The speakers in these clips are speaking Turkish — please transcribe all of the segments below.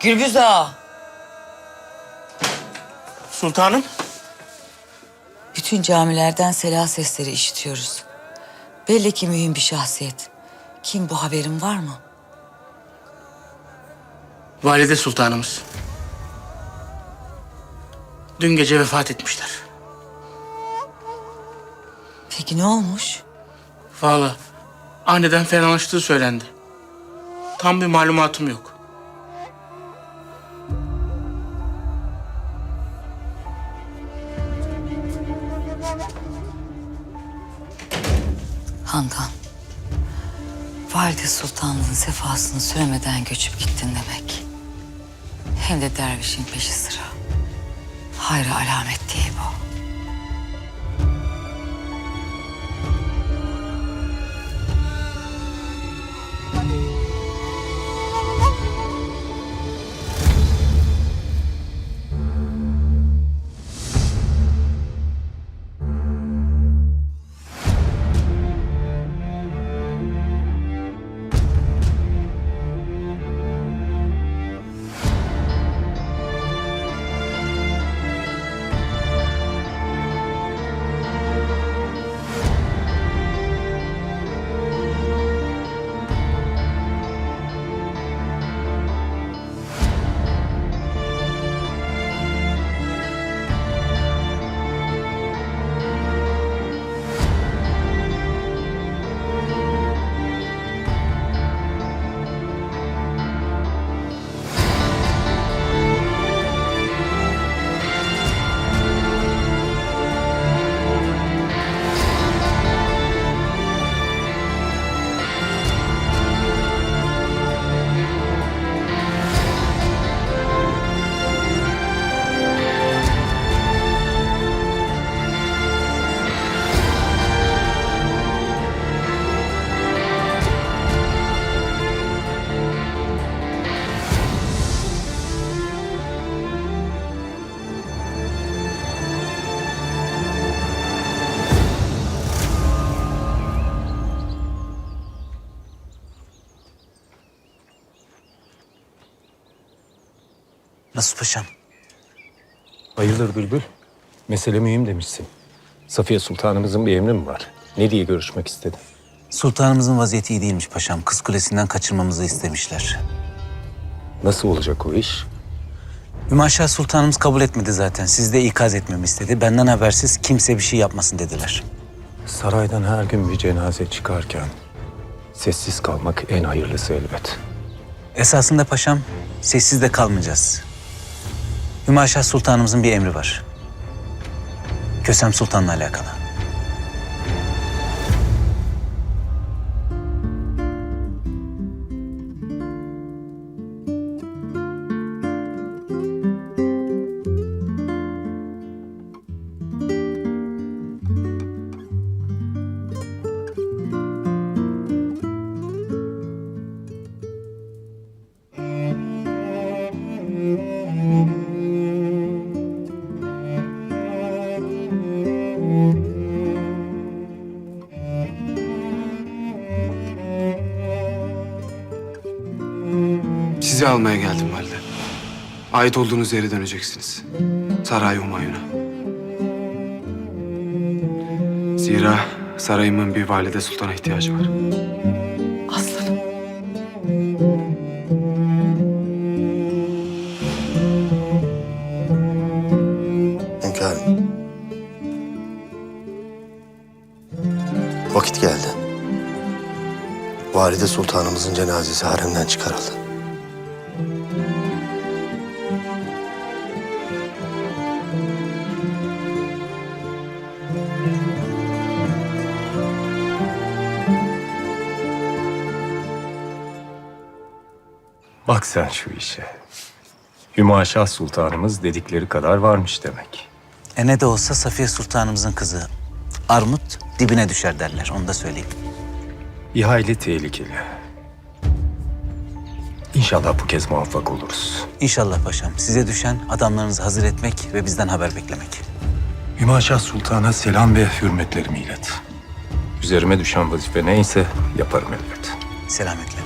Gürbüz Ağa. Sultanım. Bütün camilerden selah sesleri işitiyoruz. Belli ki mühim bir şahsiyet. Kim bu haberin var mı? Valide Sultanımız. Dün gece vefat etmişler. Peki ne olmuş? Vallahi aniden fenalaştığı söylendi. Tam bir malumatım yok. Handan. Valide Sultanlığın sefasını süremeden göçüp gittin demek. Hem de dervişin peşi sıra. Hayra alamet değil bu. Nasıl paşam? Hayırdır Bülbül? Mesele mühim demişsin. Safiye Sultanımızın bir emri mi var? Ne diye görüşmek istedin? Sultanımızın vaziyeti iyi değilmiş paşam. Kız Kulesi'nden kaçırmamızı istemişler. Nasıl olacak o iş? Hümaşa Sultanımız kabul etmedi zaten. Siz de ikaz etmemi istedi. Benden habersiz kimse bir şey yapmasın dediler. Saraydan her gün bir cenaze çıkarken sessiz kalmak en hayırlısı elbet. Esasında paşam sessiz de kalmayacağız. Hümaşa Sultanımızın bir emri var. Kösem Sultan'la alakalı. Almaya geldim valide. Ait olduğunuz yere döneceksiniz. Saray Humayun'a. Zira sarayımın bir valide sultana ihtiyacı var. Aslanım. Hünkârım. Vakit geldi. Valide Sultanımızın cenazesi haremden çıkarıldı. Bak sen şu işe. Hümaşah Sultanımız dedikleri kadar varmış demek. E ne de olsa Safiye Sultanımızın kızı. Armut dibine düşer derler. Onu da söyleyeyim. Bir hayli tehlikeli. İnşallah bu kez muvaffak oluruz. İnşallah paşam. Size düşen adamlarınızı hazır etmek ve bizden haber beklemek. Hümaşah Sultan'a selam ve hürmetlerimi ilet. Üzerime düşen vazife neyse yaparım elbet. Selametle.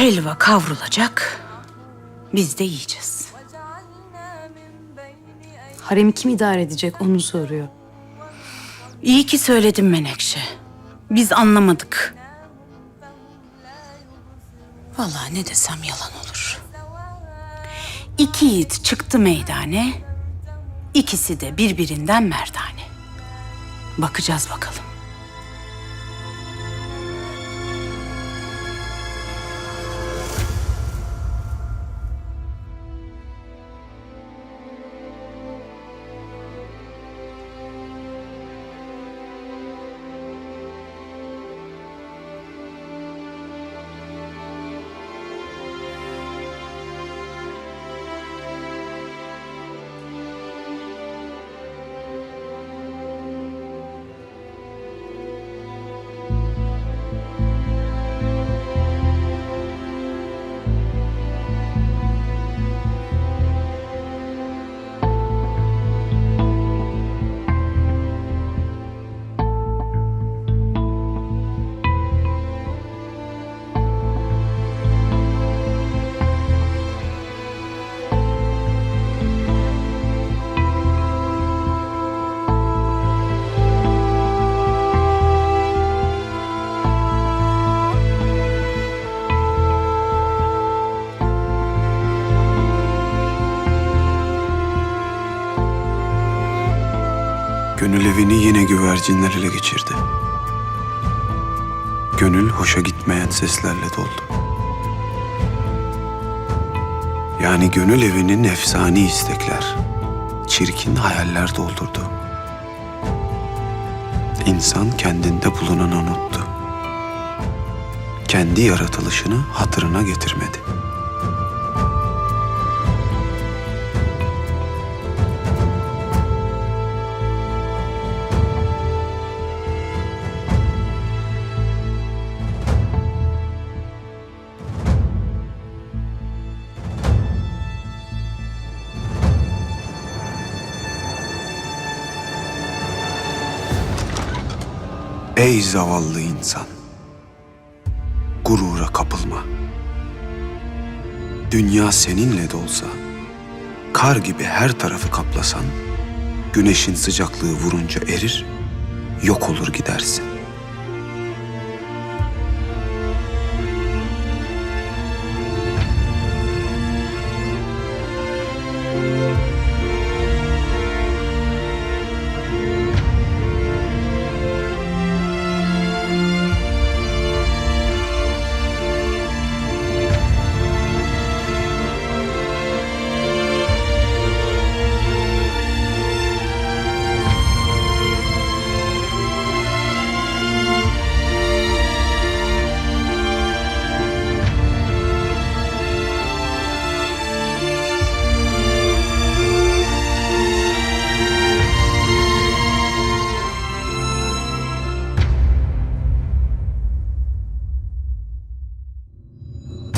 Helva kavrulacak, biz de yiyeceğiz. Haremi kim idare edecek onu soruyor. İyi ki söyledin Menekşe. Biz anlamadık. Vallahi ne desem yalan olur. İki yiğit çıktı meydane, ikisi de birbirinden merdane. Bakacağız bakalım. Gönül evini yine güvercinler ele geçirdi. Gönül hoşa gitmeyen seslerle doldu. Yani gönül evinin efsani istekler, çirkin hayaller doldurdu. İnsan kendinde bulunanı unuttu. Kendi yaratılışını hatırına getirmedi. Ey zavallı insan! Gurura kapılma. Dünya seninle de olsa, kar gibi her tarafı kaplasan, güneşin sıcaklığı vurunca erir, yok olur gidersin.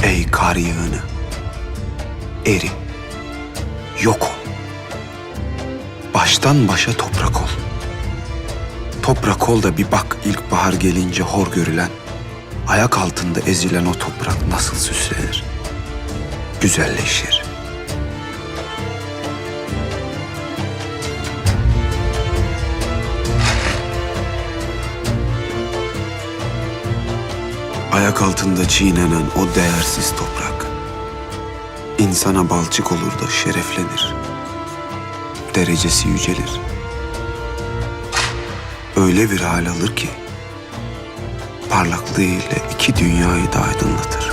Ey kar yığını, eri, yok ol. Baştan başa toprak ol. Toprak ol da bir bak ilkbahar gelince hor görülen, ayak altında ezilen o toprak nasıl süslenir, güzelleşir. Ayak altında çiğnenen o değersiz toprak, insana balçık olur da şereflenir. Derecesi yücelir. Öyle bir hal alır ki, parlaklığıyla iki dünyayı da aydınlatır.